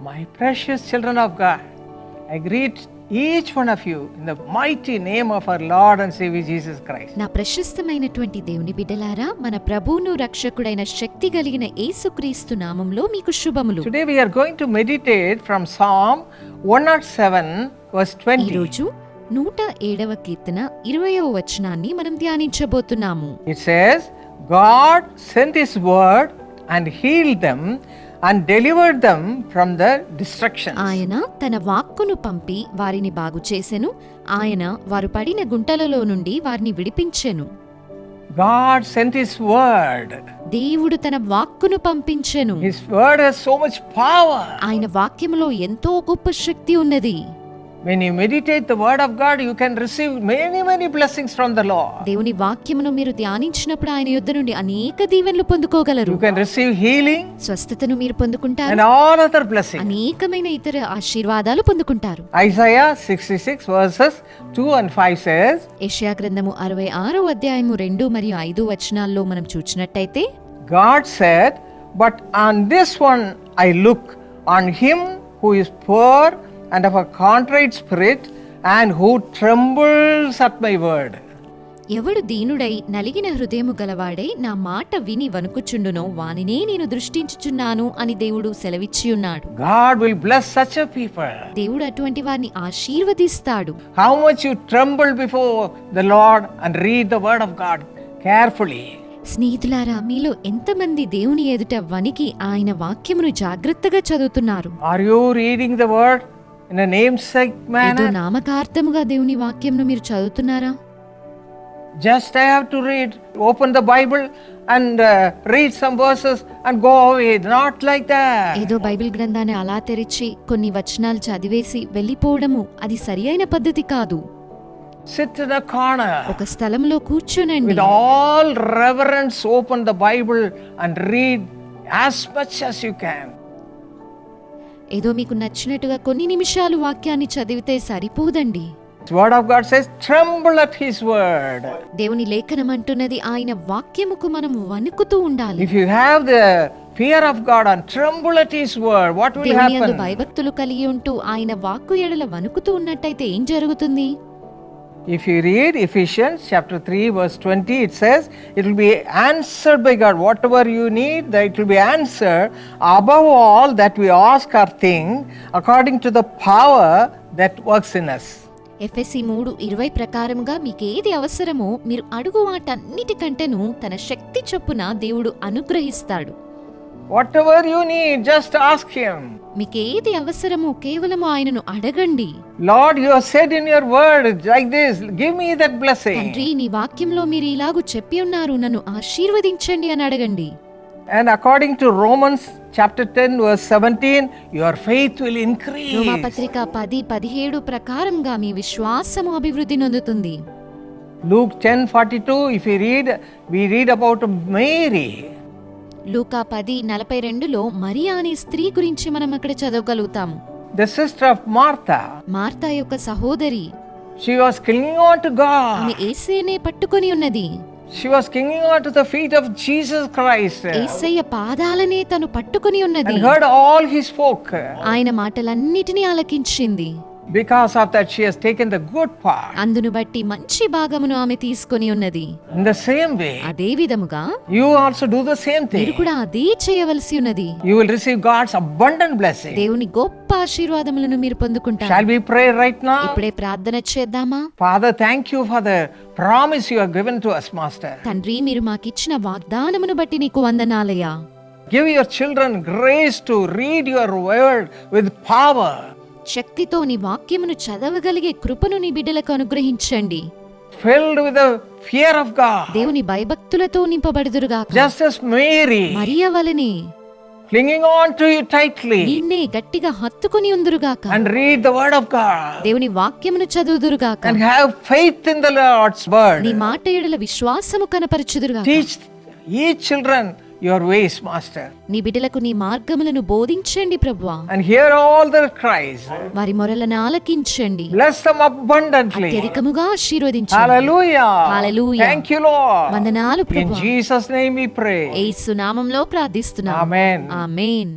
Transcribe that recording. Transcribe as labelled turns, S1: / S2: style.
S1: My precious children of God, I greet each one of you in the mighty name of our Lord and Savior Jesus Christ.
S2: నా ప్రశస్తమైనటువంటి దేవుని బిడ్డలారా మన ప్రభువును రక్షకుడైన శక్తి కలిగిన యేసుక్రీస్తు నామంలో మీకు శుభములు
S1: Today we are going to meditate from Psalm 107, verse 20.
S2: ఈరోజు నూట ఏడవ కీర్తన ఇరవయవ వచనాన్ని మనం ధ్యానించబోతున్నాము
S1: It says, God sent His word and healed them and delivered them from the destruction.
S2: ఆయన తన వాక్కును పంపి వారిని బాగు చేసెను ఆయన వారు పడిన గుంటలలో నుండి వారిని విడిపించెను
S1: God sent His word.
S2: దేవుడు తన వాక్కును పంపించెను
S1: His word has so much power.
S2: ఆయన వాక్యములో ఎంతో గొప్ప శక్తి ఉన్నది
S1: When you meditate the word of God, you can receive many, many blessings from the Lord.
S2: దేవుని వాక్యమును మీరు ధ్యానించినప్పుడు ఆయన యుద్ధ నుండి అనేక దీవెనలు పొందుకోగలరు
S1: You can receive healing
S2: స్వస్థతను మీరు పొందుకుంటారు
S1: and all other blessings.
S2: అనేకమైన ఇతర ఆశీర్వాదాలు పొందుకుంటారు
S1: Isaiah 66 verses 2 and 5 says,
S2: యెషయా గ్రంథము అరవై ఆరో అధ్యాయము రెండు మరియు ఐదు వచనాల్లో మనం చూచినట్టయితే
S1: God said, But on this one I look, on him who is poor and of a contrite spirit and who trembles at my word
S2: ఎవడు దీనుడై నలిగిన హృదయము గలవాడై నా మాట విని వణుకుచుండునో వానినే నేను దృష్టించుచున్నాను అని దేవుడు సెలవిచ్చి ఉన్నాడు
S1: God will bless such a people
S2: దేవుడు అటువంటి వారిని ఆశీర్వదిస్తాడు.
S1: How much you before the Lord and read the word of God carefully
S2: స్నేహితులారా మీలో ఎంతమంది దేవుని ఎదుట వనికి ఆయన వాక్యమును జాగ్రత్తగా చదువుతున్నారు?
S1: Are you reading the word in name
S2: sake
S1: man
S2: నామకార్థముగా దేవుని వాక్యంను మీరు చదువుతున్నారా?
S1: Just I have to read open the Bible and read some and go away not like that
S2: ఏదో బైబిల్ గ్రంథాన్ని అలా తెరిచి కొన్ని వచనాలు చదివేసి వెళ్ళిపోవడము అది సరి అయిన పద్ధతి కాదు.
S1: సిట్ ద
S2: ఒక స్థలంలో కూర్చోనండి.
S1: With reverence open the Bible and read as much as you can
S2: ఏదో మీకు నచ్చినట్టుగా కొన్ని నిమిషాలు వాక్యాన్ని చదివితే సరిపోదండి
S1: Word of God says, tremble at His word.
S2: దేవుని లేఖనం అంటున్నది ఆయన వాక్యముకు మనం వణుకుతూ ఉండాలి
S1: have the fear of God and tremble at His word, what will
S2: దేవుని యందు
S1: happen?
S2: భయభక్తులు కలిగి ఉంటూ ఆయన వాక్కు ఎడల వణుకుతూ ఉన్నట్టయితే ఏం జరుగుతుంది
S1: If you read Ephesians chapter 3, verse 20, it says, It will be answered by God. Whatever you need, that it will be answered. Above all that we ask or think, according to the power that works in us.
S2: FSC మూడు ఇరవై ప్రకారముగా మీకేది అవసరమో మీరు అడుగు వాటన్నిటికంటేను తన శక్తి చొప్పున దేవుడు అనుగ్రహిస్తాడు
S1: Whatever you need, just ask Him.
S2: మీకేది అవసరమో కేవలము ఆయనను అడగండి
S1: Lord, you have said in your word like this, give me that blessing.
S2: తండ్రి నీ వాక్యంలో మీరు ఇలాగూ చెప్పి ఉన్నారు నన్ను ఆశీర్వదించండి అని అడగండి
S1: And according to Romans chapter 10, verse 17, your faith will
S2: Roma
S1: increase.
S2: పత్రిక పది పదిహేడు ప్రకారంగా మీ విశ్వాసము అభివృద్ధి నొందుతుంది
S1: Luke 10 42, if you read, we read about Mary.
S2: లూకా పది నలభై రెండులో మరియా అనే స్త్రీ గురించి మనం అక్కడ చదవగలుగుతాము
S1: the sister of Martha.
S2: Martha యొక్క సహోదరి
S1: She was clinging on to God.
S2: ఆమె పట్టుకొని ఉన్నది
S1: She was clinging on to the feet of Jesus Christ
S2: ఏసయ్య పాదాలనే తను పట్టుకొని ఉన్నది
S1: and heard all he spoke.
S2: ఆయన మాటలన్నిటినీ ఆలకించింది
S1: Because of that, she has taken the good part.
S2: అందును బట్టి మంచి భాగమును ఆమె తీసుకొని ఉన్నది
S1: In the same way,
S2: అదే విధముగా
S1: you also do the same
S2: మీరు
S1: thing.
S2: కూడా అదే చేయవలసి ఉన్నది
S1: You will receive God's abundant blessing.
S2: దేవుని గొప్ప ఆశీర్వాదములను మీరు పొందుకుంటారు
S1: Shall we pray right now?
S2: ఇప్పుడే ప్రార్థన చేద్దామా
S1: Father, thank you for the promise you have given to us, Master.
S2: తండ్రి మీరు మాకిచ్చిన వాగ్దానమును బట్టి నీకు వందనాలయ్యా
S1: Give your children grace to read your word with power.
S2: శక్తితో నీ వాక్యమును చదవగలిగే కృపను నీ బిడ్డలకు అనుగ్రహించండి
S1: filled with the fear of God,
S2: దేవుని భయభక్తులతో నింపబడుదురుగాక
S1: just as Mary,
S2: మరియ వలనే
S1: clinging on to you tightly
S2: నిన్నే గట్టిగా హత్తుకుని ఉందురుగాక
S1: and read the word of God
S2: దేవుని వాక్యమును చదువుదురుగాక
S1: and have faith in the Lord's
S2: నీ
S1: word.
S2: మాట ఎడల విశ్వాసము కనపరచుదురుగాక
S1: Teach each children your ways, Master,
S2: నీ బిడ్డలకు నీ మార్గములను బోధించండి ప్రభువా
S1: and hear all their cries.
S2: వారి మొరలను ఆలకించండి
S1: Bless them abundantly.
S2: అత్యధికముగా ఆశీర్వదించండి
S1: Hallelujah.
S2: Hallelujah.
S1: Thank you, Lord.
S2: వందనాలు
S1: In
S2: ప్రభువా
S1: Jesus' name we pray.
S2: యేసు నామంలో ప్రార్థిస్తున్నాం
S1: Amen.
S2: ఆమేన్